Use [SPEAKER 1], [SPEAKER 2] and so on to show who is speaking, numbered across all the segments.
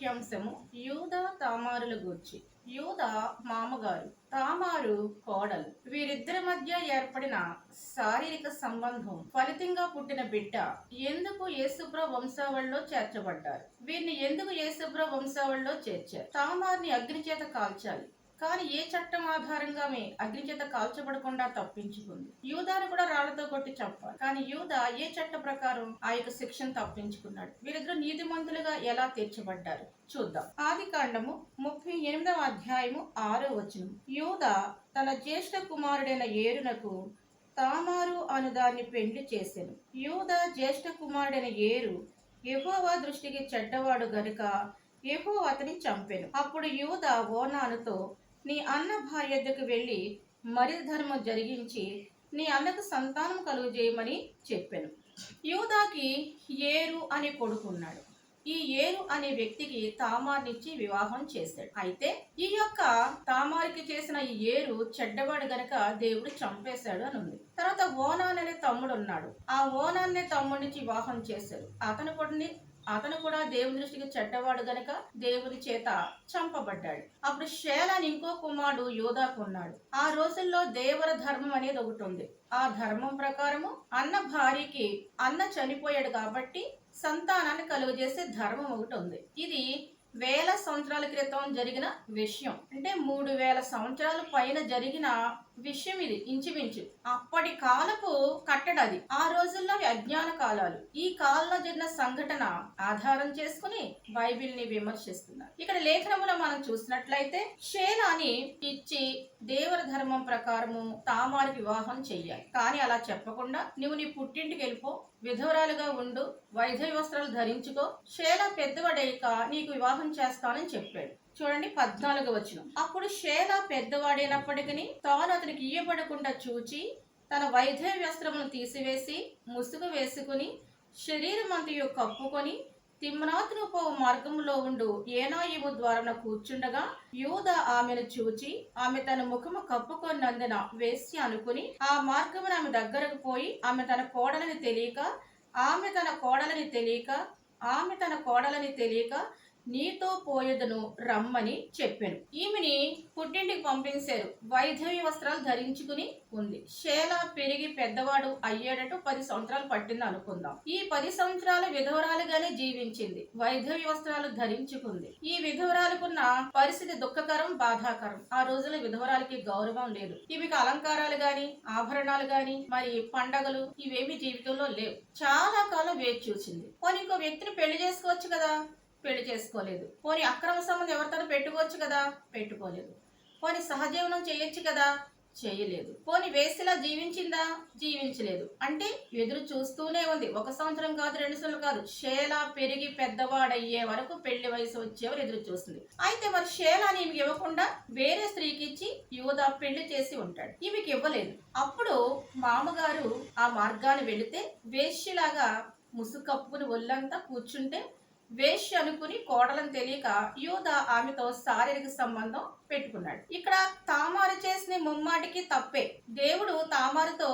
[SPEAKER 1] వాక్యాంశము యూద తామారుల గూర్చి. యూద మామగారు తామారు కోడలు. వీరిద్దరి మధ్య ఏర్పడిన శారీరక సంబంధం ఫలితంగా పుట్టిన బిడ్డ ఎందుకు యేసుప్ర వంశావళిలో చేర్చబడ్డారు? వీరిని ఎందుకు యేసుప్ర వంశావళిలో చేర్చారు? తామార్ని అగ్ని చేత కాల్చాలి. కానీ ఏ చట్టం ఆధారంగానే ఆమె అగ్ని చేత కాల్చబడకుండా తప్పించుకుంది? యూదాను కూడా రాళ్ళతో కొట్టి చంపాలి. కానీ యూద ఏ చట్ట ప్రకారం ఆ యొక్క శిక్షను తప్పించుకున్నాడు? వీరిద్దరు నీతిమంతులుగా ఎలా తీర్చబడ్డారు? చూద్దాం. ఆది కాండము ముప్పై ఎనిమిదవ అధ్యాయము ఆరో వచనం. యూద తన జ్యేష్ఠ కుమారుడైన ఏరునకు తామారు అను దాన్ని పెండ్లి చేశాను యూద జ్యేష్ఠ కుమారుడైన ఏరు యెహోవా దృష్టికి చెడ్డవాడు గనుక యెహో అతని చంపెను. అప్పుడు యూద ఓనానుతో నీ అన్న భార్యకు వెళ్ళి మరి ధర్మం జరిగించి నీ అన్నకు సంతానం కలుగజేయమని చెప్పాను. యూదాకి ఏరు అనే కొడుకున్నాడు. ఈ ఏరు అనే వ్యక్తికి తామార్నిచ్చి వివాహం చేశాడు. అయితే ఈ యొక్క తామారికి చేసిన ఈ ఏరు చెడ్డవాడు గనక దేవుడు చంపేశాడు అని ఉంది. తర్వాత ఓనాన్ అనే తమ్ముడు ఉన్నాడు. ఆ ఓనాన్ అనే తమ్ముడిని వివాహం చేశాడు. అతను కూడా అతను కూడా దేవుని దృష్టికి చెడ్డవాడు గనక దేవుని చేత చంపబడ్డాడు. అప్పుడు షేలాని ఇంకో కుమారుడు యోధాకు ఉన్నాడు. ఆ రోజుల్లో దేవర ధర్మం అనేది ఒకటి ఉంది. ఆ ధర్మం ప్రకారము అన్న భార్యకి అన్న చనిపోయాడు కాబట్టి సంతానాన్ని కలుగజేసే ధర్మం ఒకటి ఉంది. ఇది వేల సంవత్సరాల క్రితం జరిగిన విషయం. అంటే మూడు వేల సంవత్సరాల పైన జరిగిన విషయం ఇది ఇంచుమించు. అప్పటి కాలపు కట్టడది. అది ఆ రోజుల్లో అజ్ఞాన కాలాలు. ఈ కాలంలో జరిగిన సంఘటన ఆధారం చేసుకుని బైబిల్ని విమర్శిస్తున్నారు. ఇక్కడ లేఖనములో మనం చూసినట్లయితే షేలాని ఇచ్చి దేవర ధర్మం ప్రకారము తామారి వివాహం చెయ్యాలి. కానీ అలా చెప్పకుండా నువ్వు నీ పుట్టింటికి వెళ్ళిపో విధవరాలుగా ఉండు వైద్య వస్త్రాలు ధరించుకో షేల పెద్దవాడేక నీకు వివాహం చేస్తానని చెప్పాడు. చూడండి పద్నాలుగు వచ్చిన అప్పుడు షేలా పెద్దవాడైనప్పటికీ తాను అతనికి ఇయ్యబడకుండా చూచి తన వైద్య వస్త్రమును తీసివేసి ముసుగు వేసుకుని శరీరం అంతయు కప్పుకొని తిమ్నాతును మార్గంలో ఉండు ఏనాయువు ద్వారన కూర్చుండగా యూద ఆమెను చూచి ఆమె తన ముఖము కప్పుకొన్నందున వేసి అనుకుని ఆ మార్గమున ఆమె దగ్గరకు పోయి ఆమె తన కోడలని తెలియక ఆమె తన కోడలని తెలియక ఆమె తన కోడలని తెలియక నీతో పోయేదను రమ్మని చెప్పాను. ఈమెని పుట్టింటికి పంపించారు. వైద్య వస్త్రాలు ధరించుకుని ఉంది. శేల పెరిగి పెద్దవాడు అయ్యేటట్టు పది సంవత్సరాలు పట్టింది అనుకుందాం. ఈ పది సంవత్సరాలు విధవరాలుగానే జీవించింది. వైద్య వస్త్రాలు ధరించుకుంది. ఈ విధవరాలకున్న పరిస్థితి దుఃఖకరం బాధాకరం. ఆ రోజుల్లో విధవరాలకి గౌరవం లేదు. ఈమెకి అలంకారాలు గాని ఆభరణాలు గాని మరి పండగలు ఇవేమి జీవితంలో లేవు. చాలా కాలం వేచి చూసింది. కొన్ని ఇంకో వ్యక్తిని పెళ్ళి చేసుకోవచ్చు కదా? పెళ్ళి చేసుకోలేదు. పోనీ అక్రమ సంబంధం ఎవరితో పెట్టుకోవచ్చు కదా? పెట్టుకోలేదు. పోనీ సహజీవనం చేయొచ్చు కదా? చేయలేదు. పోనీ వేసిలా జీవించిందా? జీవించలేదు. అంటే ఎదురు చూస్తూనే ఉంది. ఒక సంవత్సరం కాదు రెండు సంవత్సరం కాదు. షేల పెరిగి పెద్దవాడయ్యే వరకు పెళ్ళి వయసు వచ్చేవారు ఎదురు చూస్తుంది. అయితే మరి షేలాని ఈమెకి ఇవ్వకుండా వేరే స్త్రీకి ఇచ్చి యువత పెళ్ళి చేసి ఉంటాడు. ఈమెకి ఇవ్వలేదు. అప్పుడు మామగారు ఆ మార్గాన్ని వెళితే వేష్యలాగా ముసుగు కప్పుకుని ఒళ్ళంతా కూర్చుంటే వేష్య అనుకుని కోడలను తెలియక యూద ఆమెతో శారీరక సంబంధం పెట్టుకున్నాడు. ఇక్కడ తామారు చేసిన ముమ్మాటికి తప్పే. దేవుడు తామారుతో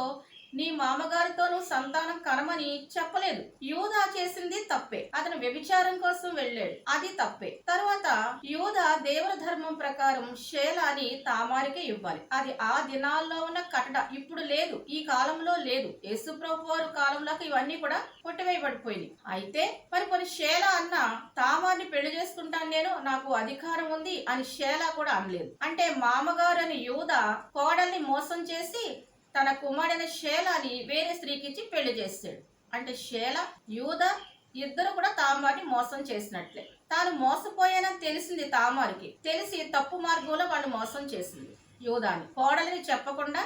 [SPEAKER 1] నీ మామగారితో నువ్వు సంతానం కనమని చెప్పలేదు. యూదా చేసింది తప్పే. అతను వ్యభిచారం కోసం వెళ్ళాడు. అది తప్పే. తర్వాత యూద దేవుల ధర్మం ప్రకారం శేలాని తామారికే ఇవ్వాలి. అది ఆ దినాల్లో ఉన్న కట్టడ. ఇప్పుడు లేదు. ఈ కాలంలో లేదు. యేసుప్రభు వారు కాలంలోకి ఇవన్నీ కూడా కొట్టివేయబడిపోయింది అయితే మరి కొన్ని శేల అన్న తామారిని పెళ్ళి చేసుకుంటాను నేను? నాకు అధికారం ఉంది అని శేల కూడా అనలేదు. అంటే మామగారు అని యూద కోడల్ని మోసం చేసి తన కుమారుడైన షేలాని వేరే స్త్రీకి ఇచ్చి పెళ్ళి చేస్తాడు. అంటే షేల యూద ఇద్దరు కూడా తామారిని మోసం చేసినట్లే. తాను మోసపోయానని తెలిసింది తామారికి తెలిసి తప్పు మార్గంలో వాళ్ళు మోసం చేసింది యూదాని. కోడలిని చెప్పకుండా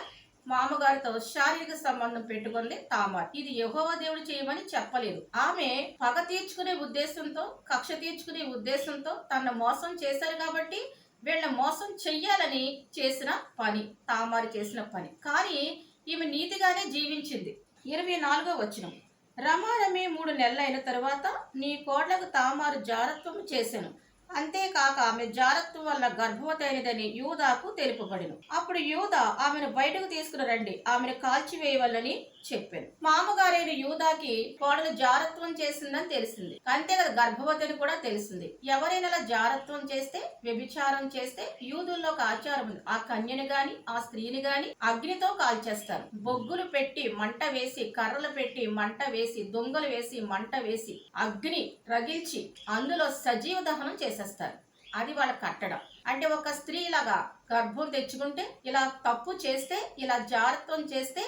[SPEAKER 1] మామగారితో శారీరక సంబంధం పెట్టుకుంది తామార్ ఇది యెహోవా దేవుడు చేయమని చెప్పలేదు. ఆమె పగ తీర్చుకునే ఉద్దేశంతో కక్ష తీర్చుకునే ఉద్దేశంతో తన మోసం చేశారు కాబట్టి వీళ్ళ మోసం చెయ్యాలని చేసిన పని తామారు చేసిన పని. కానీ ఈమె నీతిగానే జీవించింది. ఇరవై నాలుగో వచనం. రమారమి మూడు నెలలైన తరువాత నీ కోడలకు తామారు జారత్వం చేశాను. అంతేకాక ఆమె జారత్వం వల్ల గర్భవతి యూదాకు తెలుపబడిను. అప్పుడు యూదా ఆమెను బయటకు తీసుకుని రండి ఆమెను కాల్చివేయవల్లని చెప్పాను. మామగారైన యూదాకి కోడలు జారత్వం చేసిందని తెలిసింది. అంతే కదా గర్భవతి అని కూడా తెలిసింది. ఎవరైనా అలా జారత్వం చేస్తే వ్యభిచారం చేస్తే యూదుల్లో ఒక ఆచారం ఉంది. ఆ కన్యని గాని ఆ స్త్రీని గాని అగ్నితో కాల్చేస్తారు. బొగ్గులు పెట్టి మంట వేసి కర్రలు పెట్టి మంట వేసి దొంగలు వేసి మంట వేసి అగ్ని రగిల్చి అందులో సజీవ దహనం చేసేస్తారు. అది వాళ్ళ కట్టడం. అంటే ఒక స్త్రీ ఇలాగా గర్భం తెచ్చుకుంటే ఇలా తప్పు చేస్తే ఇలా జారత్వం చేస్తే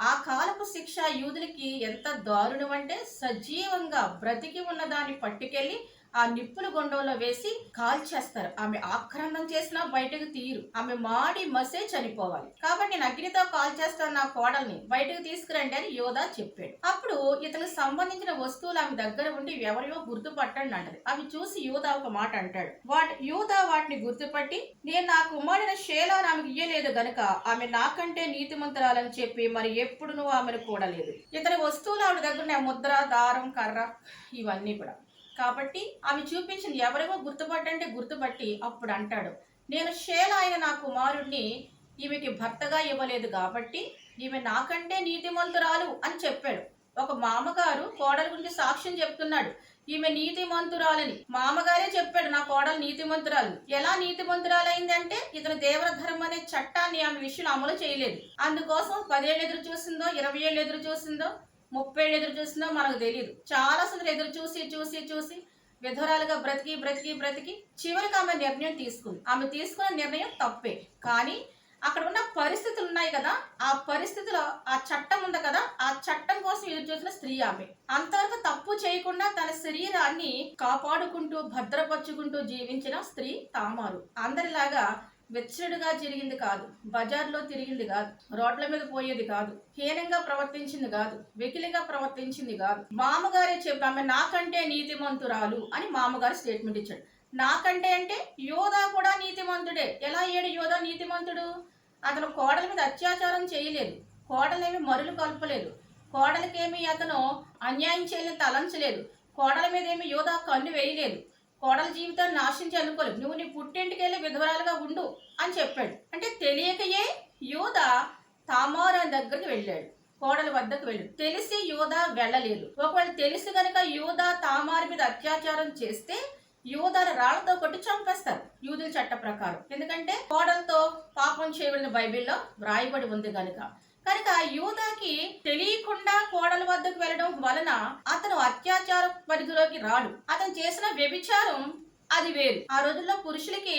[SPEAKER 1] ఆ కాలపు శిక్ష యూదులకి ఎంత దారుణం అంటే సజీవంగా బ్రతికి ఉన్న దాన్ని పట్టుకెళ్ళి ఆ నిప్పుల గుండంలో వేసి కాల్చేస్తారు. ఆమె ఆక్రందం చేసినా బయటకు తీరు ఆమె మాడి మసే చనిపోవాలి. కాబట్టి నేను అగ్నితో కాల్ చేస్తాను నా కోడల్ని. బయటకు తీసుకురండి అని యోధా చెప్పాడు. అప్పుడు ఇతనికి సంబంధించిన వస్తువులు ఆమె దగ్గర ఉండి ఎవరివో గుర్తుపట్టండి అంటది. అవి చూసి యోధా ఒక మాట అంటాడు. వాటి యోధా వాటిని గుర్తుపట్టి నేను నా కుమారుడైన షేలా ఆమెకు ఇయ్యలేదు గనుక ఆమె నాకంటే నీతిమంతురాలని చెప్పి మరి ఎప్పుడు నువ్వు ఆమెను కూడలేదు. ఇతని వస్తువులు ఆవిడ దగ్గర ముద్ర దారం కర్ర ఇవన్నీ కూడా. కాబట్టి ఆమె చూపించింది ఎవరేమో గుర్తుపట్టంటే గుర్తుపట్టి అప్పుడు అంటాడు నేను షేల అయిన నా కుమారుణ్ణి ఈమెకి భర్తగా ఇవ్వలేదు కాబట్టి ఈమె నాకంటే నీతిమంతురాలు అని చెప్పాడు. ఒక మామగారు కోడల గురించి సాక్ష్యం చెప్తున్నాడు ఈమె నీతిమంతురాలని మామగారే చెప్పాడు నా కోడలు నీతిమంతురాలు. ఎలా నీతిమంతురాలైందంటే ఇతను దేవరధర్మం అనే చట్టాన్ని ఆమె విషయంలో అమలు చేయలేదు. అందుకోసం పదేళ్ళు ఎదురు చూసిందో ఇరవై ఏళ్ళు ఎదురు చూసిందో ముప్పై ఏళ్ళు ఎదురు చూసినా మనకు తెలియదు చాలా సందులు ఎదురు చూసి చూసి చూసి విధురాలుగా బ్రతికి బ్రతికి బ్రతికి చివరికి ఆమె నిర్ణయం తీసుకుంది. ఆమె తీసుకున్న నిర్ణయం తప్పే. కానీ అక్కడ ఉన్న పరిస్థితులు ఉన్నాయి కదా ఆ పరిస్థితిలో ఆ చట్టం ఉంది కదా ఆ చట్టం కోసం ఎదురు చూసిన స్త్రీ ఆమె. అంతవరకు తప్పు చేయకుండా తన శరీరాన్ని కాపాడుకుంటూ భద్రపరుచుకుంటూ జీవించిన స్త్రీ తామారు. అందరిలాగా వెచ్చడుగా జరిగింది కాదు. బజార్లో తిరిగింది కాదు. రోడ్ల మీద పోయేది కాదు. హీనంగా ప్రవర్తించింది కాదు. వెకిలిగా ప్రవర్తించింది కాదు. మామగారే చెప్పి ఆమె నాకంటే నీతిమంతురాలు అని మామగారు స్టేట్మెంట్ ఇచ్చాడు. నాకంటే అంటే యోధా కూడా నీతిమంతుడే. ఎలా అయ్యాడు యోధా నీతిమంతుడు? అతను కోడల మీద అత్యాచారం చేయలేదు. కోడలేమి మరులు కలపలేదు. కోడలకేమి అతను అన్యాయం చేయలేదు తలంచలేదు. కోడల మీద ఏమి యోధా కన్ను వేయలేదు. కోడల జీవితాన్ని నాశించి అనుకోలేదు నువ్వు నీ పుట్టింటికి వెళ్ళి విధవరాలుగా ఉండు అని చెప్పాడు. అంటే తెలియకయే యోధ తామారు దగ్గరికి వెళ్ళాడు. కోడల వద్దకు వెళ్ళాడు. తెలిసి యోధ వెళ్ళలేదు. ఒకవేళ తెలిసి గనక యోధ తామారి మీద అత్యాచారం చేస్తే యూదాల రాళ్ళతో కొట్టి చంపేస్తారు. యూదుల చట్ట ప్రకారం. ఎందుకంటే కోడలతో పాపం చేయబడిన బైబిల్లో వ్రాయబడి ఉంది కనుక కనుక యూదాకి తెలియకుండా కోడల వద్దకు వెళ్ళడం వలన అతను అత్యాచార పరిధిలోకి రాడు. అతను చేసిన వ్యభిచారం అది వేరు. ఆ రోజుల్లో పురుషులకి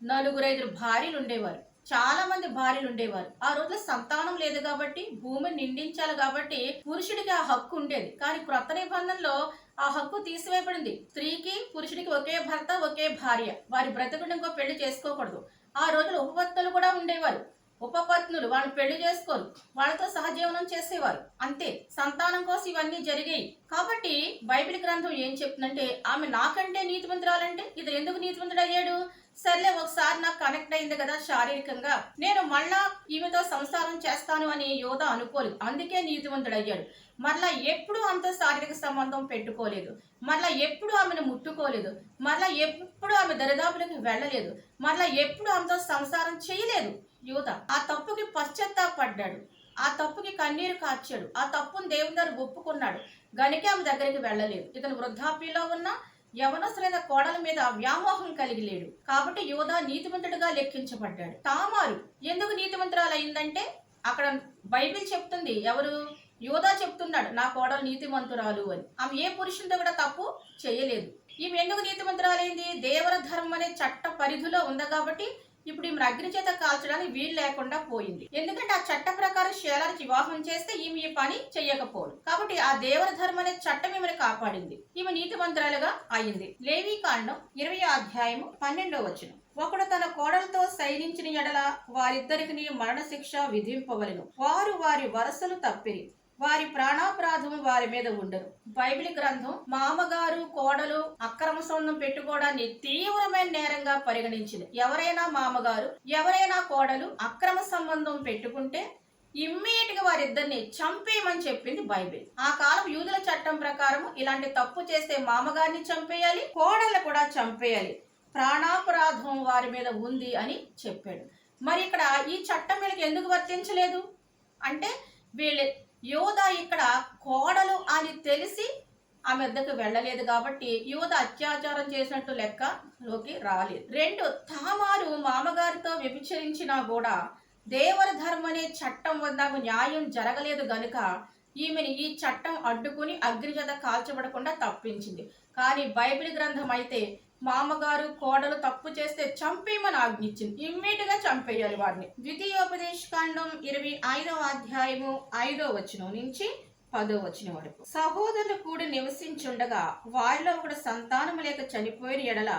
[SPEAKER 1] నలుగురు ఐదుగురు భార్యలు ఉండేవారు. చాలా మంది భార్యలు ఉండేవారు. ఆ రోజుల్లో సంతానం లేదు కాబట్టి భూమిని నిండించాలి కాబట్టి పురుషుడికి ఆ హక్కు ఉండేది. కానీ క్రొత్త నిబంధనలో ఆ హక్కు తీసివేయబడింది. స్త్రీకి పురుషుడికి ఒకే భర్త ఒకే భార్య. వారి బ్రతుకుని ఇంకో పెళ్ళి చేసుకోకూడదు. ఆ రోజులు ఉపపత్తులు కూడా ఉండేవారు. ఉపపత్నులు వాళ్ళు పెళ్ళి చేసుకోరు. వాళ్ళతో సహజీవనం చేసేవారు. అంతే సంతానం కోసం ఇవన్నీ జరిగాయి. కాబట్టి బైబిల్ గ్రంథం ఏం చెప్తుందంటే ఆమె నాకంటే నీతిమంతురాలంటే ఇది ఎందుకు నీతిమంతుడు అయ్యాడు సర్లే ఒకసారి నాకు కనెక్ట్ అయింది కదా శారీరకంగా. నేను మళ్ళా ఈమెతో సంసారం చేస్తాను అని యోధ అనుకోలేదు. అందుకే నీతివంతుడు అయ్యాడు మరలా ఎప్పుడు అంత శారీరక సంబంధం పెట్టుకోలేదు. మరలా ఎప్పుడు ఆమెను ముట్టుకోలేదు. మరలా ఎప్పుడు ఆమె దరిదాపులకు వెళ్ళలేదు. మరలా ఎప్పుడు ఆమెతో సంసారం చేయలేదు. యువత ఆ తప్పుకి పశ్చాత్తాపడ్డాడు. ఆ తప్పుకి కన్నీరు కార్చాడు. ఆ తప్పును దేవుని దగ్గర ఒప్పుకున్నాడు. గనికే ఆమె దగ్గరికి వెళ్ళలేదు. ఇతను వృద్ధాప్యలో ఉన్న యవనసులైన కోడల మీద వ్యామోహం కలిగి లేడు. కాబట్టి యువత నీతిమంతుడిగా లెక్కించబడ్డాడు. తామారు ఎందుకు నీతిమంతురాలు అయిందంటే అక్కడ బైబిల్ చెప్తుంది. ఎవరు? యోధా చెప్తున్నాడు నా కోడలు నీతిమంతురాలు అని. ఆమె ఏ పురుషునితో కూడా తప్పు చేయలేదు. ఈమె ఎందుకు నీతిమంతురాలైంది? దేవర ధర్మం అనే చట్ట పరిధిలో ఉంది కాబట్టి ఇప్పుడు ఈమె అగ్ని చేత కాల్చడానికి వీలు లేకుండా పోయింది. ఎందుకంటే ఆ చట్ట ప్రకారం శేలానికి వివాహం చేస్తే ఈమె ఈ పని చెయ్యకపోదు. కాబట్టి ఆ దేవర ధర్మ అనే చట్టం ఈమెను కాపాడింది. ఈమె నీతిమంతురాలుగా అయింది. లేవీ కాండం ఇరవై అధ్యాయము పన్నెండో వచనం. ఒకడు తన కోడలతో సైనించిన ఎడల వారిద్దరికి మరణశిక్ష విధింపవలను. వారు వారి వరసలు తప్పిరి. వారి ప్రాణాపరాధము వారి మీద ఉండరు బైబిల్ గ్రంథం మామగారు కోడలు అక్రమ సంబంధం పెట్టుకోవడాన్ని తీవ్రమైన నేరంగా పరిగణించింది. ఎవరైనా మామగారు ఎవరైనా కోడలు అక్రమ సంబంధం పెట్టుకుంటే ఇమ్మీడియట్గా వారిద్దరిని చంపేయమని చెప్పింది బైబిల్. ఆ కాలం యూదుల చట్టం ప్రకారం ఇలాంటి తప్పు చేస్తే మామగారిని చంపేయాలి కోడలు కూడా చంపేయాలి. ప్రాణాపరాధం వారి మీద ఉంది అని చెప్పాడు. మరి ఇక్కడ ఈ చట్టం వీళ్ళకి ఎందుకు వర్తించలేదు? అంటే వీళ్ళు యోధ ఇక్కడ కోడలు అని తెలిసి ఆమె వద్దకు వెళ్ళలేదు కాబట్టి యువత అత్యాచారం చేసినట్టు లెక్కలోకి రాలేదు. రెండు తామారు మామగారితో వ్యభిచరించినా కూడా దేవర ధర్మనే అనే చట్టం వద్ద న్యాయం జరగలేదు గనుక ఈమెని ఈ చట్టం అడ్డుకుని అగ్నిజత కాల్చబడకుండా తప్పించింది. కానీ బైబిల్ గ్రంథం అయితే మామగారు కోడలు తప్పు చేస్తే చంపేయమని ఆజ్ఞించింది. ఇమ్మీడియట్గా చంపేయాలి వారిని ద్వితీయోపదేశ కాండం ఇరవై ఐదవ అధ్యాయము ఐదో వచనం నుంచి పదో వచ్చిన వరకు. సహోదరులు కూడి నివసించుండగా వారిలో ఒకడు సంతానం లేక చనిపోయిన ఎడల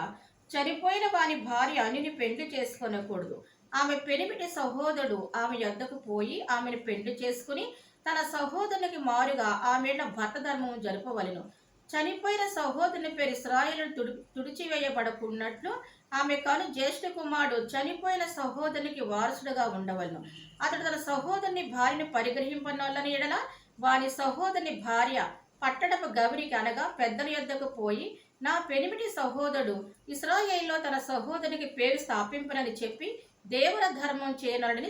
[SPEAKER 1] చనిపోయిన వాని భార్య అనిని పెళ్ళి చేసుకొనకూడదు. ఆమె పెనిమిటి సహోదరుడు ఆమె యొద్దకు పోయి ఆమెను పెళ్ళి చేసుకుని తన సహోదరునికి మారుగా ఆమె భర్త ధర్మం జరపవలను. చనిపోయిన సహోదరుని పేరు ఇస్రాయేలు తుడి తుడిచివేయబడకున్నట్లు ఆమె కాను జ్యేష్ఠ కుమారుడు చనిపోయిన సహోదరునికి వారసుడుగా ఉండవలను. అతడు తన సహోదరుని భార్యను పరిగ్రహింపనోళ్ళని ఎడల వాని సహోదరుని భార్య పట్టడపు గౌరికి అనగా పెద్దల యొద్దకు పోయి నా పెనిమిటి సహోదరుడు ఇస్రాయేల్లో తన సహోదరునికి పేరు స్థాపింపనని చెప్పి దేవర ధర్మం చేయనని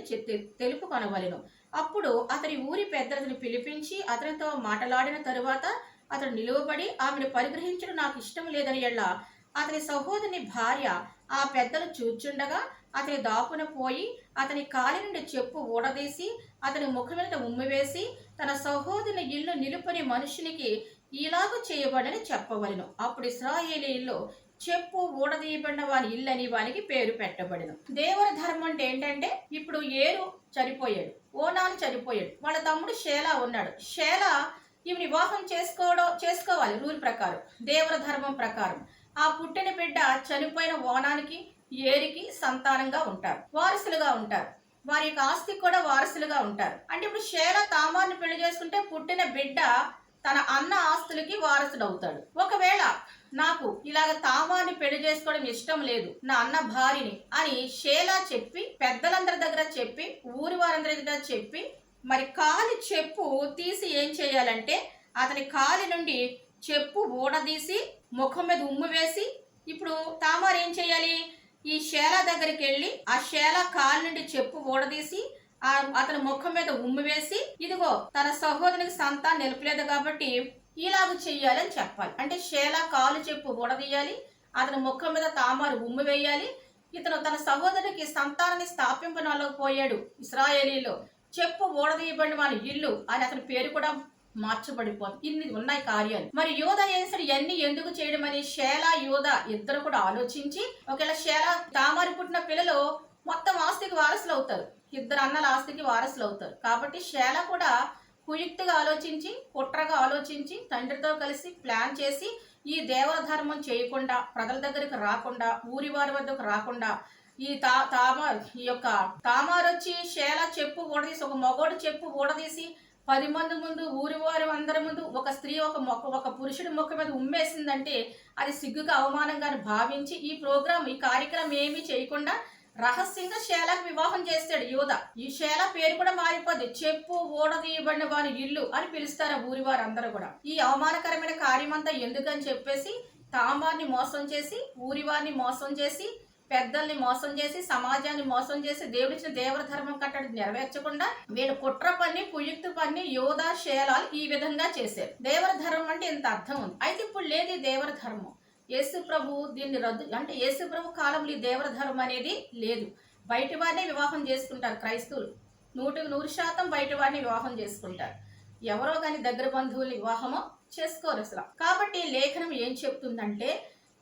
[SPEAKER 1] తెలుపు కొనవలెను అప్పుడు అతని ఊరి పెద్దలను పిలిపించి అతనితో మాట్లాడిన తరువాత అతడు నిలువబడి ఆమెను పరిగ్రహించడం నాకు ఇష్టం లేదని ఎళ్ళ అతని సహోదరుని భార్య ఆ పెద్దలు చూచుండగా అతని దాపున పోయి అతని కాలి నుండి చెప్పు ఊడదీసి అతని ముఖం మీద ఉమ్మివేసి తన సహోదరుని ఇల్లు నిలుపని మనుషునికి ఇలాగ చేయబడని చెప్పవలను. అప్పుడు ఇస్రాయేలీల్లో చెప్పు ఊడదీయబడిన వాని అని వానికి పేరు పెట్టబడిన. దేవర ధర్మం అంటే ఏంటంటే ఇప్పుడు ఏరు చనిపోయాడు ఓనాలు చనిపోయాడు వాళ్ళ తమ్ముడు షేలా ఉన్నాడు. షేలా ఇవి వివాహం చేసుకోవడం చేసుకోవాలి రూల్ ప్రకారం దేవర ధర్మం ప్రకారం. ఆ పుట్టిన బిడ్డ చనిపోయిన ఓనానికి ఏరికి సంతానంగా ఉంటారు వారసులుగా ఉంటారు. వారి యొక్క ఆస్తికి కూడా వారసులుగా ఉంటారు. అంటే ఇప్పుడు షేల తామార్ని పెళ్ళి చేసుకుంటే పుట్టిన బిడ్డ తన అన్న ఆస్తులకి వారసుడు అవుతాడు ఒకవేళ నాకు ఇలాగ తామార్ని పెళ్ళి చేసుకోవడం ఇష్టం లేదు నా అన్న భార్యని అని షేలా చెప్పి పెద్దలందరి దగ్గర చెప్పి ఊరి వారందరి దగ్గర చెప్పి మరి కాలి చెప్పు తీసి ఏం చేయాలంటే అతని కాలి నుండి చెప్పు ఊడదీసి ముఖం మీద ఉమ్ము వేసి ఇప్పుడు తామారు ఏం చేయాలి? ఈ శేల దగ్గరికి వెళ్ళి ఆ శేల కాలు నుండి చెప్పు ఊడదీసి ఆ అతని ముఖం మీద ఉమ్ము వేసి ఇదిగో తన సహోదరునికి సంతానం నిలపలేదు కాబట్టి ఇలాగ చెయ్యాలని చెప్పాలి. అంటే శేల కాలు చెప్పు ఊడదీయాలి అతని ముఖం మీద తామారు ఉమ్ము వేయాలి. ఇతను తన సహోదరునికి సంతానాన్ని స్థాపింపనలేకపోయాడు ఇస్రాయేలీలో. చెప్పు ఓడదీయబడిన వాని ఇల్లు అని అతని పేరు కూడా మార్చబడిపోతుంది ఇన్ని ఉన్నాయి కార్యాలు. మరి యోధ ఏసడు ఇవన్నీ ఎందుకు చేయడం అని శేల యోధ ఇద్దరు కూడా ఆలోచించి ఒకవేళ శేల తామరి పుట్టిన పిల్లలు మొత్తం ఆస్తికి వారసులు అవుతారు. ఇద్దరు అన్నల ఆస్తికి వారసులు అవుతారు. కాబట్టి శేల కూడా కుయుక్తిగా ఆలోచించి కుట్రగా ఆలోచించి తండ్రితో కలిసి ప్లాన్ చేసి ఈ దేవధర్మం చేయకుండా ప్రజల దగ్గరికి రాకుండా ఊరి వారి వద్దకు రాకుండా ఈ తా తామార్ ఈ యొక్క తామార్ వచ్చి శేల చెప్పు ఊడదీసి ఒక మగోడు చెప్పు ఊడదీసి పది మంది ముందు ఊరి వారి అందరి ముందు ఒక స్త్రీ ఒక మొక్క ఒక పురుషుడి మొక్క మీద ఉమ్మేసిందంటే అది సిగ్గుగా అవమానంగా భావించి ఈ ప్రోగ్రాం ఈ కార్యక్రమం ఏమీ చేయకుండా రహస్యంగా శేలకు వివాహం చేస్తాడు యువత ఈ శేల పేరు కూడా మారిపోద్ది. చెప్పు ఓడదీయబడిన వారి ఇల్లు అని పిలుస్తారు ఊరి వారు అందరూ కూడా. ఈ అవమానకరమైన కార్యమంతా ఎందుకని చెప్పేసి తామార్ని మోసం చేసి ఊరి వారిని మోసం చేసి పెద్దల్ని మోసం చేసి సమాజాన్ని మోసం చేసి దేవుడిచ్చిన దేవర ధర్మం కట్టడి నెరవేర్చకుండా వీళ్ళు కుట్ర పని కుయుక్త పని యోధా శేలాలు ఈ విధంగా చేశారు. దేవర ధర్మం అంటే ఇంత అర్థం ఉంది. అయితే ఇప్పుడు లేదు దేవర ధర్మం. యేసు ప్రభు దీన్ని రద్దు అంటే యేసు ప్రభు కాలంలో ఈ దేవర ధర్మం అనేది లేదు. బయట వారినే వివాహం చేసుకుంటారు క్రైస్తవులు. నూటికి నూరు శాతం బయట వారిని వివాహం చేసుకుంటారు. ఎవరో కానీ దగ్గర బంధువులు వివాహమో చేసుకోరు అసలు. కాబట్టి లేఖనం ఏం చెప్తుందంటే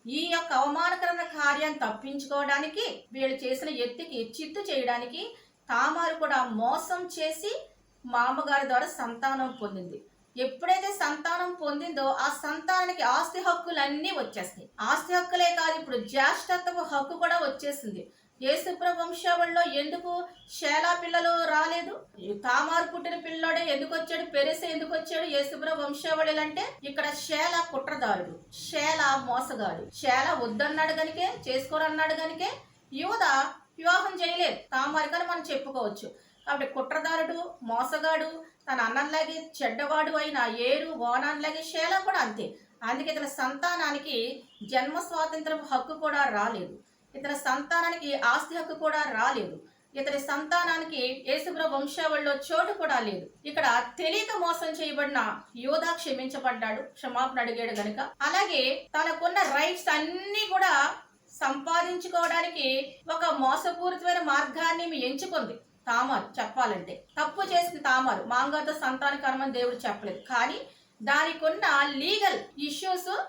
[SPEAKER 1] ఈ యొక్క అవమానకరమైన కార్యాన్ని తప్పించుకోవడానికి వీళ్ళు చేసిన ఎత్తికి చిత్తు చేయడానికి తామారు కూడా మోసం చేసి మా అమ్మగారి ద్వారా సంతానం పొందింది. ఎప్పుడైతే సంతానం పొందిందో ఆ సంతానానికి ఆస్తి హక్కులన్నీ వచ్చేస్తాయి ఆస్తి హక్కులే కాదు ఇప్పుడు జ్యేష్ఠత్వపు హక్కు కూడా వచ్చేసింది. యేసుప్ర వంశావళిలో ఎందుకు శేలా పిల్లలు రాలేదు? తామారు పుట్టిన పిల్లోడే ఎందుకు వచ్చాడు పెరిసే ఎందుకు వచ్చాడు యేసుప్ర వంశావళిలు అంటే ఇక్కడ శేల కుట్రదారుడు శేల మోసగాడు శేల వద్దన్నాడు గనికే చేసుకోరన్నాడు గనికే యువత వివాహం చేయలేదు. తామారికని మనం చెప్పుకోవచ్చు. కాబట్టి కుట్రదారుడు మోసగాడు తన అన్నంలాగే చెడ్డవాడు అయిన ఏరు ఓనాన్లాగే శేల కూడా అంతే. అందుకే ఇతని సంతానానికి జన్మ స్వాతంత్రం హక్కు కూడా రాలేదు. ఇతని సంతానానికి ఆస్తి హక్కు కూడా రాలేదు. ఇతని సంతానానికి యేసుప్ర వంశావళిలో చోటు కూడా లేదు. ఇక్కడ తెలియక మోసం చేయబడిన యోధ క్షమించబడ్డాడు. క్షమాపణ అడిగాడు గనుక. అలాగే తనకున్న రైట్స్ అన్ని కూడా సంపాదించుకోవడానికి ఒక మోసపూరితమైన మార్గాన్ని ఎంచుకుంది. తామారు చెప్పాలంటే. తప్పు చేసిన తామారు. సంతాన కర్మని దేవుడు చెప్పలేదు. కానీ దానికి ఉన్న లీగల్ ఇష్యూస్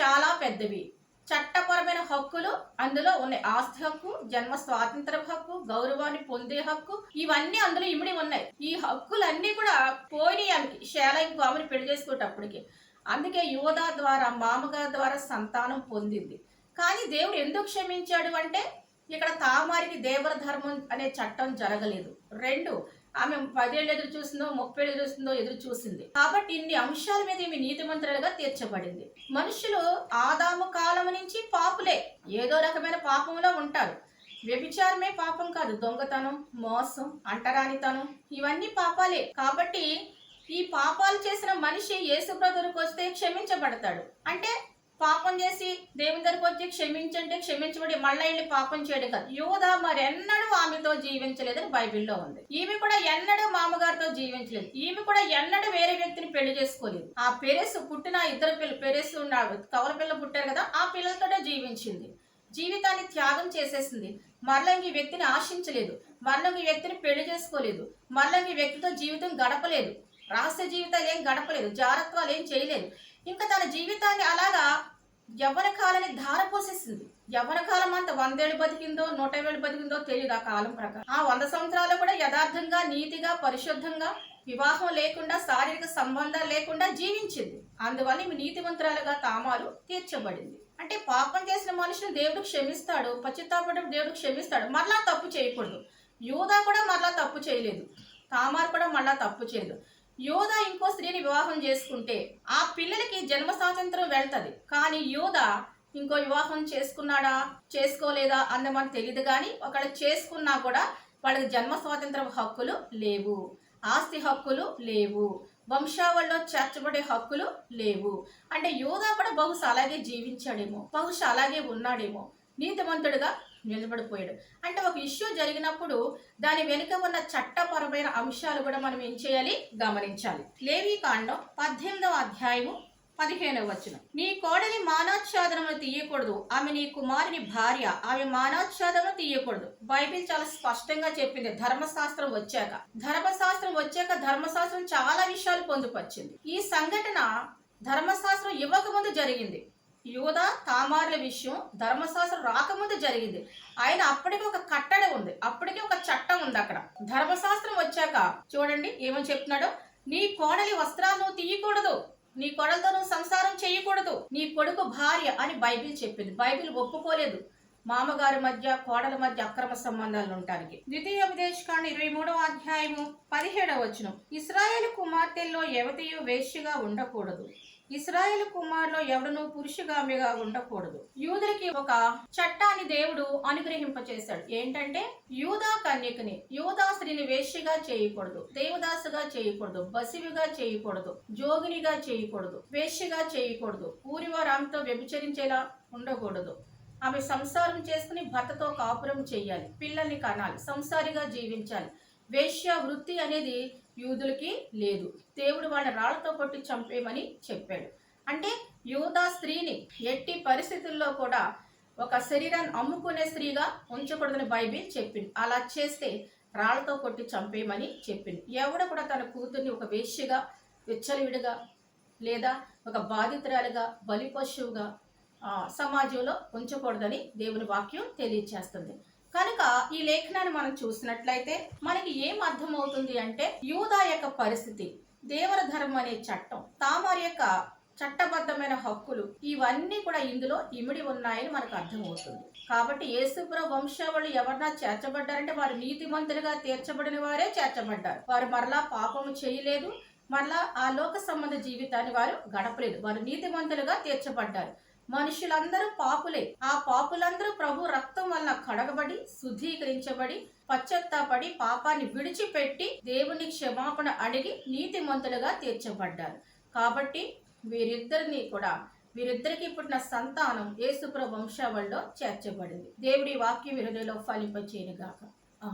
[SPEAKER 1] చాలా పెద్దవి. చట్టపరమైన హక్కులు అందులో ఉన్నాయి ఆస్తి హక్కు జన్మ స్వాతంత్ర హక్కు గౌరవాన్ని పొందే హక్కు ఇవన్నీ అందులో ఇమిడి ఉన్నాయి. ఈ హక్కులన్నీ కూడా పోయినాయి ఆమెకి శేల ఇంకో పెళ్ళి చేసుకునేటప్పటికి. అందుకే యోధ ద్వారా మామగారి ద్వారా సంతానం పొందింది. కానీ దేవుడు ఎందుకు క్షమించాడు అంటే ఇక్కడ తామారికి దేవర ధర్మం అనే చట్టం జరగలేదు. రెండు ఆమె పదేళ్ళు ఎదురు చూసిందో ముప్పై ఏళ్ళు చూసిందో ఎదురు చూసింది. కాబట్టి ఇన్ని అంశాల మీద ఈమె నీతిమంత్రులుగా తీర్చబడింది. మనుషులు ఆదాము కాలం నుంచి పాపులే. ఏదో రకమైన పాపంలో ఉంటారు. వ్యభిచారమే పాపం కాదు. దొంగతనం మోసం అంటరానితనం ఇవన్నీ పాపాలే. కాబట్టి ఈ పాపాలు చేసిన మనిషి యేసుప్రభులకు వస్తే క్షమించబడతాడు. అంటే పాపం చేసి దేవుని దగ్గరకు వచ్చి క్షమించంటే క్షమించబడి మళ్ళీ వెళ్ళి పాపం చేయడం కాదు. యోధ మరెన్నడూ ఆమెతో జీవించలేదని బైబిల్లో ఉంది. ఈమె కూడా ఎన్నడూ మామగారితో జీవించలేదు. ఈమె కూడా ఎన్నడూ వేరే వ్యక్తిని పెళ్ళి చేసుకోలేదు. ఆ పెరెస్ పుట్టిన ఇద్దరు పిల్ల పెరెస్ ఉన్నాడు కవల పిల్ల పుట్టారు కదా ఆ పిల్లలతోనే జీవించింది. జీవితాన్ని త్యాగం చేసేసింది. మరలా ఈ వ్యక్తిని ఆశించలేదు. మరలా ఈ వ్యక్తిని పెళ్ళి చేసుకోలేదు. మరలా ఈ వ్యక్తితో జీవితం గడపలేదు. రహస్య జీవితాలు ఏం గడపలేదు. జాగ్రత్తలు ఏం చేయలేదు. ఇంకా తన జీవితాన్ని అలాగా యవ్వన ధార ధారపోసేసింది. యవ్వన కాలం అంత వందేళ్ళు బతికిందో నూట ఏళ్ళు బతికిందో తెలియదు ఆ కాలం ప్రకారం. ఆ వంద సంవత్సరాలు కూడా యథార్థంగా నీతిగా పరిశుద్ధంగా వివాహం లేకుండా శారీరక సంబంధాలు లేకుండా జీవించింది. అందువల్ల ఈమె నీతివంతురాలుగా తామారు తీర్చబడింది. అంటే పాపం చేసిన మనుషులు దేవుడు క్షమిస్తాడు పశ్చిత్తాపడం దేవుడు క్షమిస్తాడు మరలా తప్పు చేయకూడదు. యూదా కూడా మరలా తప్పు చేయలేదు. తామారు కూడా మరలా తప్పు చేయలేదు. యోధ ఇంకో స్త్రీని వివాహం చేసుకుంటే ఆ పిల్లలకి జన్మ స్వాతంత్రం వెళ్తది. కానీ యోధ ఇంకో వివాహం చేసుకున్నాడా? చేసుకోలేదా? అన్న మనకు తెలియదు కానీ ఒకడు చేసుకున్నా కూడా వాళ్ళకి జన్మ స్వాతంత్రం హక్కులు లేవు. ఆస్తి హక్కులు లేవు. వంశావళిలో చేర్చబడే హక్కులు లేవు. అంటే యోధా కూడా బహుశా అలాగే జీవించాడేమో. బహుశా అలాగే ఉన్నాడేమో. నీతిమంతుడుగా నిలబడిపోయాడు. అంటే ఒక ఇష్యూ జరిగినప్పుడు దాని వెనుక ఉన్న చట్టపరమైన అంశాలు కూడా మనం ఏం చేయాలి? గమనించాలి. లేవీ కాండం పద్దెనిమిదవ అధ్యాయము పదిహేనవ వచనం. నీ కోడలి మానాచ్ఛాదనము తీయకూడదు. ఆమె నీ కుమారుని భార్య. ఆమె మానాచ్ఛాదనము తీయకూడదు. బైబిల్ చాలా స్పష్టంగా చెప్పింది. ధర్మశాస్త్రం వచ్చాక. ధర్మశాస్త్రం వచ్చాక ధర్మశాస్త్రం చాలా విషయాలు పొందుపరిచింది. ఈ సంఘటన ధర్మశాస్త్రం ఇవ్వకముందు జరిగింది. యోధ తామారుల విషయం ధర్మశాస్త్రం రాకముందు జరిగింది. ఆయన అప్పటికి ఒక కట్టడి ఉంది. అప్పటికి ఒక చట్టం ఉంది అక్కడ. ధర్మశాస్త్రం వచ్చాక చూడండి ఏమని చెప్తున్నాడో? నీ కోడలి వస్త్రాలను తీయకూడదు. నీ కొడలతో నువ్వు సంసారం చేయకూడదు. నీ కొడుకు భార్య అని బైబిల్ చెప్పింది. బైబిల్ ఒప్పుకోలేదు. మామగారి మధ్య కోడల మధ్య అక్రమ సంబంధాలు ఉండటానికి. ద్వితీయ ఉపదేశకాండ ఇరవై మూడవ అధ్యాయము పదిహేడవ వచనం. ఇస్రాయేల్ కుమార్తెల్లో ఎవతియు వేష్యగా ఉండకూడదు. ఇస్రాయేల్ కుమారులో ఎవడనూ పురుషుగామిగా ఉండకూడదు. యూదులకి ఒక చట్టాన్ని దేవుడు అనుగ్రహింపచేశాడు. ఏంటంటే యూదా కన్యకుని యూదా స్త్రీని వేష్యగా చేయకూడదు దేవదాసుగా చేయకూడదు బసివిగా చేయకూడదు జోగినిగా చేయకూడదు వేశ్యగా చేయకూడదు ఊరివారు ఆమెతో వ్యభిచరించేలా ఉండకూడదు. ఆమె సంసారం చేసుకుని భర్తతో కాపురం చేయాలి పిల్లల్ని కనాలి సంసారిగా జీవించాలి. వేశ్య వృత్తి అనేది యూదులకి లేదు. దేవుడు వాళ్ళ రాళ్ళతో కొట్టి చంపేయమని చెప్పాడు. అంటే యూదా స్త్రీని ఎట్టి పరిస్థితుల్లో కూడా ఒక శరీరాన్ని అమ్ముకునే స్త్రీగా ఉంచకూడదని బైబిల్ చెప్పింది. అలా చేస్తే రాళ్ళతో కొట్టి చంపేయమని చెప్పింది. ఎవడ కూడా తన కూతుర్ని ఒక వేష్యగా విచ్చలవిడిగా లేదా ఒక బాధితురాలుగా బలి పశువుగా సమాజంలో ఉంచకూడదని దేవుని వాక్యం తెలియజేస్తుంది కనుక ఈ లేఖనాన్ని మనం చూసినట్లయితే మనకి ఏం అర్థమవుతుంది అంటే యూదా యొక్క పరిస్థితి దేవర ధర్మం అనే చట్టం తామర యొక్క చట్టబద్ధమైన హక్కులు ఇవన్నీ కూడా ఇందులో ఇమిడి ఉన్నాయని మనకు అర్థమవుతుంది. కాబట్టి యేసుపుర వంశావళి ఎవరన్నా చేర్చబడ్డారంటే వారు నీతిమంతులుగా తీర్చబడిన వారే చేర్చబడ్డారు. వారు మరలా పాపము చేయలేదు మరలా ఆ లోక సంబంధ జీవితాన్ని వారు గడపలేదు. వారు నీతిమంతులుగా తీర్చబడ్డారు. మనుషులందరూ పాపులే. ఆ పాపులందరూ ప్రభు రక్తం వలన కడగబడి శుద్ధీకరించబడి పశ్చత్తాపడి పాపాన్ని విడిచిపెట్టి దేవుని క్షమాపణ అడిగి నీతిమంతులుగా తీర్చబడ్డారు. కాబట్టి వీరిద్దరిని కూడా వీరిద్దరికి పుట్టిన సంతానం యేసుప్ర వంశావళిలో చేర్చబడింది. దేవుడి వాక్యం హృదయంలో ఫలింపచేయనుగాక ఆ